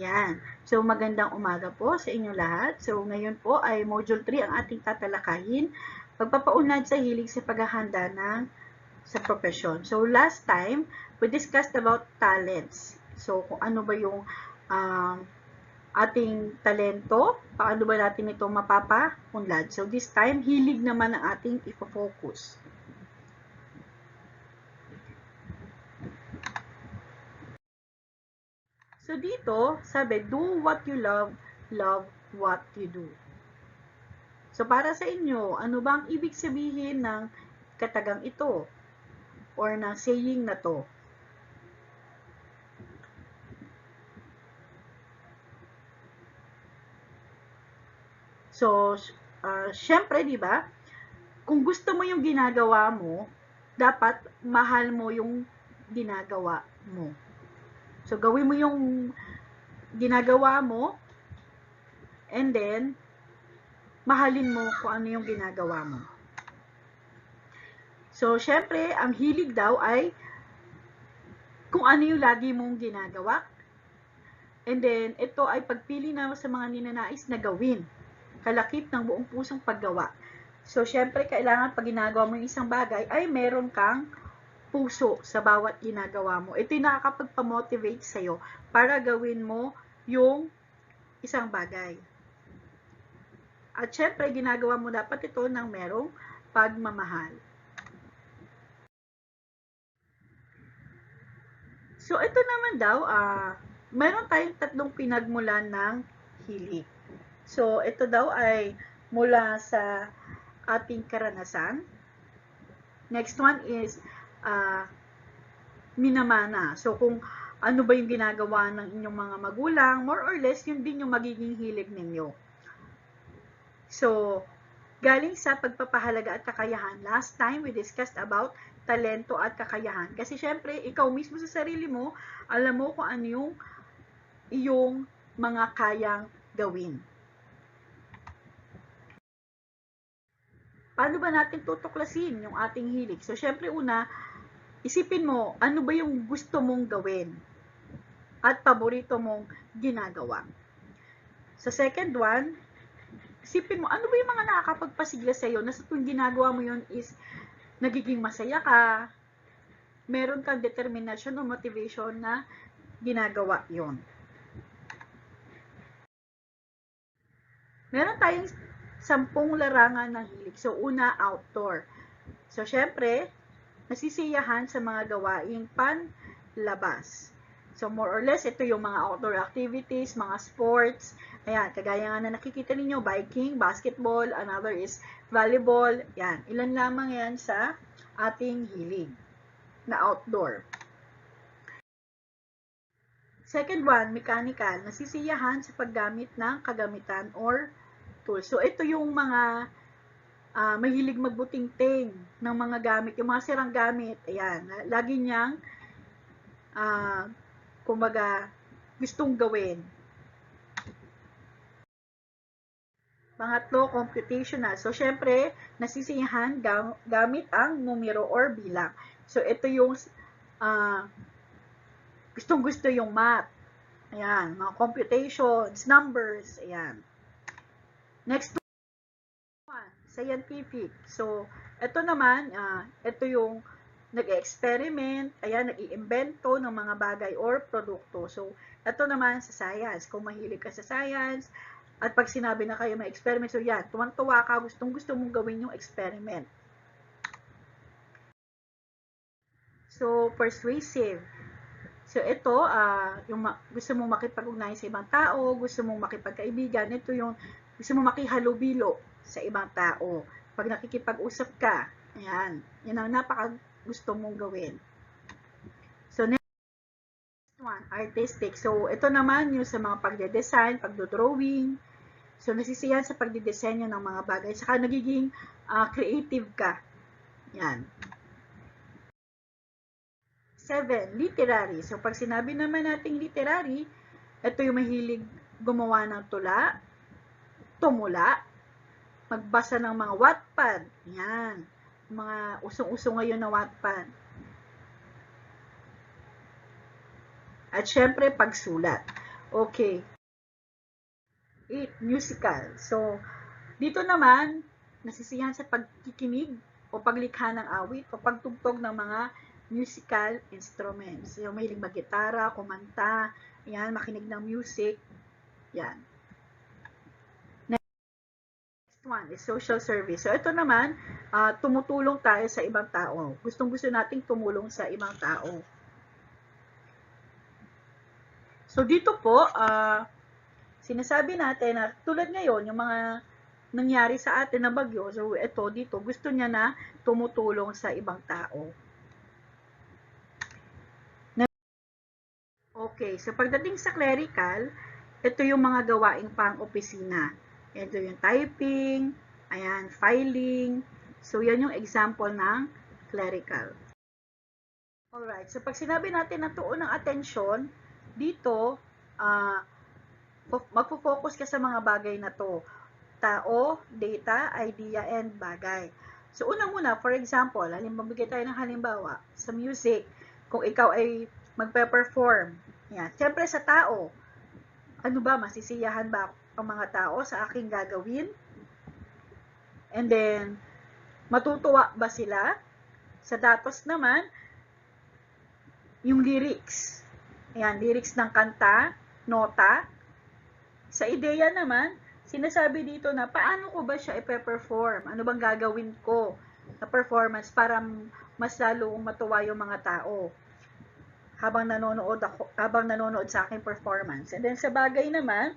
Yan. So, magandang umaga po sa inyo lahat. So, ngayon po ay Module 3 ang ating tatalakayin. Pagpapaunlad sa hilig sa paghahanda ng sa profesyon. So, last time, we discussed about talents. So, kung ano ba yung um, ating talento, paano ba natin ito mapapaunlad. So, this time, hilig naman ang ating ipofocus. Dito, sabi, do what you love, love what you do. So, para sa inyo, ano ba ang ibig sabihin ng katagang ito? Or ng saying na to? So, uh, syempre, di ba? Kung gusto mo yung ginagawa mo, dapat mahal mo yung ginagawa mo. So, gawin mo yung ginagawa mo, and then, mahalin mo kung ano yung ginagawa mo. So, syempre, ang hilig daw ay kung ano yung lagi mong ginagawa. And then, ito ay pagpili na sa mga ninanais na gawin. Kalakip ng buong pusong paggawa. So, syempre, kailangan pag ginagawa mo yung isang bagay, ay meron kang puso sa bawat ginagawa mo. Ito yung nakakapagpamotivate sa'yo para gawin mo yung isang bagay. At syempre, ginagawa mo dapat ito ng merong pagmamahal. So, ito naman daw, ah, meron tayong tatlong pinagmulan ng hilig. So, ito daw ay mula sa ating karanasan. Next one is uh, minamana. So, kung ano ba yung ginagawa ng inyong mga magulang, more or less, yun din yung magiging hilig ninyo. So, galing sa pagpapahalaga at kakayahan. Last time, we discussed about talento at kakayahan. Kasi syempre, ikaw mismo sa sarili mo, alam mo kung ano yung iyong mga kayang gawin. Paano ba natin tutuklasin yung ating hilig? So, syempre una, isipin mo, ano ba yung gusto mong gawin? At paborito mong ginagawa. Sa second one, isipin mo, ano ba yung mga nakakapagpasigla sa'yo na sa tuwing ginagawa mo yun is nagiging masaya ka, meron kang determination o motivation na ginagawa yon. Meron tayong sampung larangan ng hilig. So, una, outdoor. So, syempre, nasisiyahan sa mga gawaing panlabas. So, more or less, ito yung mga outdoor activities, mga sports. Ayan, kagaya nga na nakikita ninyo, biking, basketball, another is volleyball. Yan, ilan lamang yan sa ating hilig na outdoor. Second one, mechanical. Nasisiyahan sa paggamit ng kagamitan or tools. So, ito yung mga uh, mahilig magbuting-ting ng mga gamit, yung mga sirang gamit. Ayan, lagi niyang uh, kumbaga gustong gawin. Pangatlo, computational. So, syempre, nasisiyahan gam gamit ang numero or bilang. So, ito yung uh, gustong-gusto yung math. Ayan, mga computations, numbers, ayan. Next scientific. So, ito naman, uh, ito yung nag-experiment, ayan, nag-iimbento ng mga bagay or produkto. So, ito naman sa science. Kung mahilig ka sa science, at pag sinabi na kayo may experiment, so yan, tuwan-tuwa ka, gustong-gusto mong gawin yung experiment. So, persuasive. So, ito, uh, yung gusto mong makipag-ugnayan sa ibang tao, gusto mong makipagkaibigan, ito yung gusto mong makihalubilo sa ibang tao. Pag nakikipag-usap ka, ayan, yan ang napaka gusto mong gawin. So, next one, artistic. So, ito naman yung sa mga pagde-design, pagdo-drawing. So, nasisiyan sa pagdidesenyo ng mga bagay. Saka nagiging uh, creative ka. Yan. Seven, literary. So, pag sinabi naman nating literary, ito yung mahilig gumawa ng tula, tumula, magbasa ng mga Wattpad. Yan. Mga usong-usong ngayon na Wattpad. At syempre, pagsulat. Okay. 8. Musical. So, dito naman, nasisiyahan sa pagkikinig o paglikha ng awit o pagtugtog ng mga musical instruments. Yung mahilig mag-gitara, kumanta, yan, makinig ng music, yan. Next one is social service. So, ito naman, ah, tumutulong tayo sa ibang tao. Gustong gusto nating tumulong sa ibang tao. So, dito po, ah, sinasabi natin na tulad ngayon, yung mga nangyari sa atin na bagyo, so ito dito, gusto niya na tumutulong sa ibang tao. Okay, so pagdating sa clerical, ito yung mga gawaing pang-opisina. Ito yung typing, ayan, filing. So, yan yung example ng clerical. Alright, so pag sinabi natin na tuon ng atensyon, dito, ah, magpo-focus ka sa mga bagay na to. Tao, data, idea, and bagay. So, unang-una, for example, halimbawa, bigay tayo ng halimbawa, sa music, kung ikaw ay magpe-perform, yan. Siyempre sa tao, ano ba, masisiyahan ba ang mga tao sa aking gagawin? And then, matutuwa ba sila? Sa datos naman, yung lyrics. Ayan, lyrics ng kanta, nota. Sa ideya naman, sinasabi dito na paano ko ba siya ipe-perform? Ano bang gagawin ko na performance para mas lalong matuwa yung mga tao habang nanonood ako habang nanonood sa aking performance. And then sa bagay naman,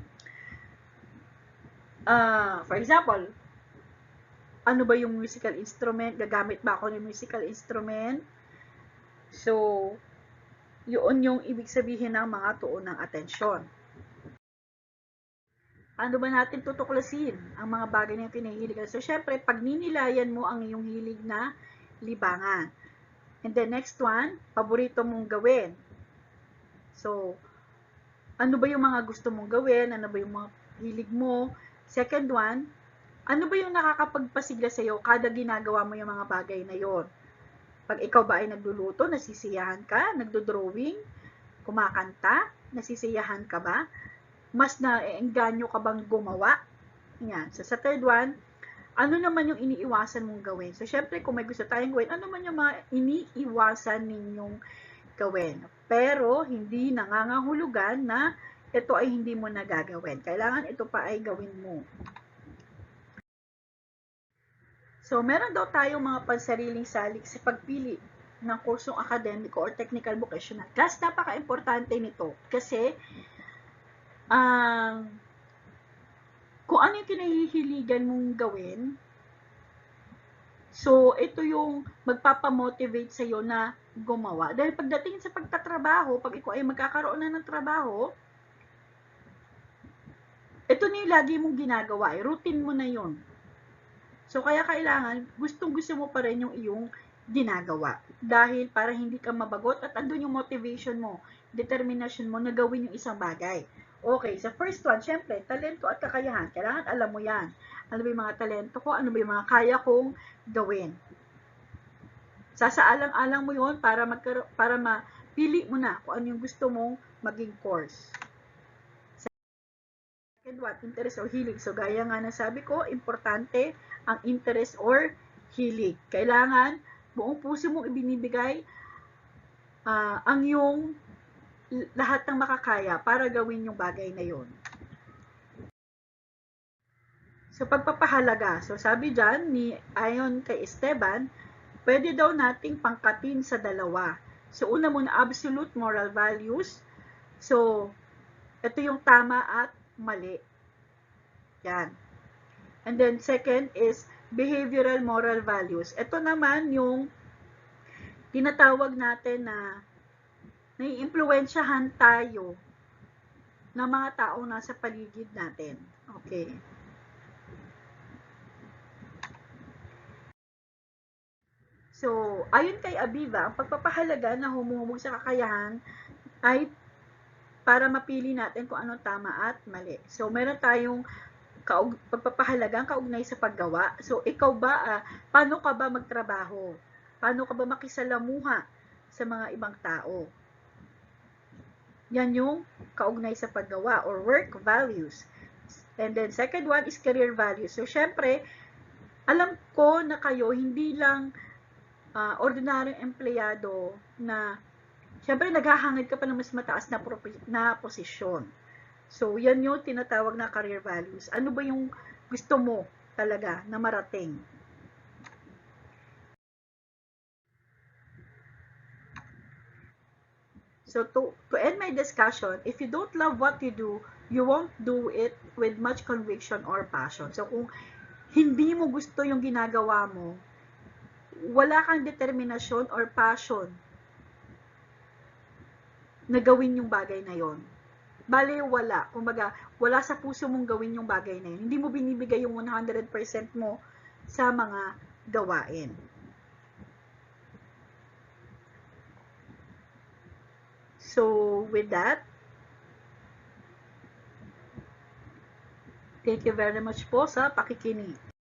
ah, for example, ano ba yung musical instrument? Gagamit ba ako ng musical instrument? So, yun yung ibig sabihin ng mga tuon ng atensyon. Ano ba natin tutuklasin ang mga bagay na pinahihiligan? So, syempre, pag ninilayan mo ang iyong hilig na libangan. And then, next one, paborito mong gawin. So, ano ba yung mga gusto mong gawin? Ano ba yung mga hilig mo? Second one, ano ba yung nakakapagpasigla sa'yo kada ginagawa mo yung mga bagay na yon? Pag ikaw ba ay nagluluto, nasisiyahan ka, nagdo-drawing, kumakanta, nasisiyahan ka ba? Mas naengganyo ka bang gumawa? Yan. So, sa third one, ano naman yung iniiwasan mong gawin? So, syempre, kung may gusto tayong gawin, ano man yung mga iniiwasan ninyong gawin? Pero, hindi nangangahulugan na ito ay hindi mo nagagawin. Kailangan ito pa ay gawin mo. So, meron daw tayong mga pansariling salik sa pagpili ng kursong akademiko or technical vocational. Class, napaka-importante nito kasi ang kung ano yung kinahihiligan mong gawin, so ito yung magpapamotivate sa'yo na gumawa. Dahil pagdating sa pagtatrabaho, pag ikaw ay magkakaroon na ng trabaho, ito na yung lagi mong ginagawa. Eh, routine mo na yun. So, kaya kailangan, gustong gusto mo pa rin yung iyong ginagawa. Dahil para hindi ka mabagot at andun yung motivation mo, determination mo na gawin yung isang bagay. Okay, sa first one, syempre, talento at kakayahan. Kailangan alam mo yan. Ano ba yung mga talento ko? Ano ba yung mga kaya kong gawin? Sasaalang-alang mo yon para, magkaro- para mapili mo na kung ano yung gusto mong maging course. Second one, interest or hilig. So, gaya nga na sabi ko, importante ang interest or hilig. Kailangan, buong puso mong ibinibigay ah, ang yung lahat ng makakaya para gawin yung bagay na yon. So, pagpapahalaga. So, sabi dyan, ni ayon kay Esteban, pwede daw nating pangkatin sa dalawa. So, una muna, absolute moral values. So, ito yung tama at mali. Yan. And then, second is behavioral moral values. Ito naman yung tinatawag natin na naiimpluwensyahan tayo ng mga tao nasa paligid natin. Okay. So, ayon kay Abiva, ang pagpapahalaga na humuhubog sa kakayahan ay para mapili natin kung ano tama at mali. So, meron tayong kaug pagpapahalagang kaugnay sa paggawa. So, ikaw ba, ah, paano ka ba magtrabaho? Paano ka ba makisalamuha sa mga ibang tao? Yan yung kaugnay sa paggawa or work values. And then, second one is career values. So, syempre, alam ko na kayo, hindi lang uh, ordinaryong empleyado na, syempre, naghahangad ka pa ng mas mataas na, na posisyon. So, yan yung tinatawag na career values. Ano ba yung gusto mo talaga na marating? So to, to end my discussion, if you don't love what you do, you won't do it with much conviction or passion. So kung hindi mo gusto yung ginagawa mo, wala kang determinasyon or passion na gawin yung bagay na yon. Bale, wala. Kumbaga, wala sa puso mong gawin yung bagay na yun. Hindi mo binibigay yung 100% mo sa mga gawain. So, with that, thank you very much po sa pakikinig.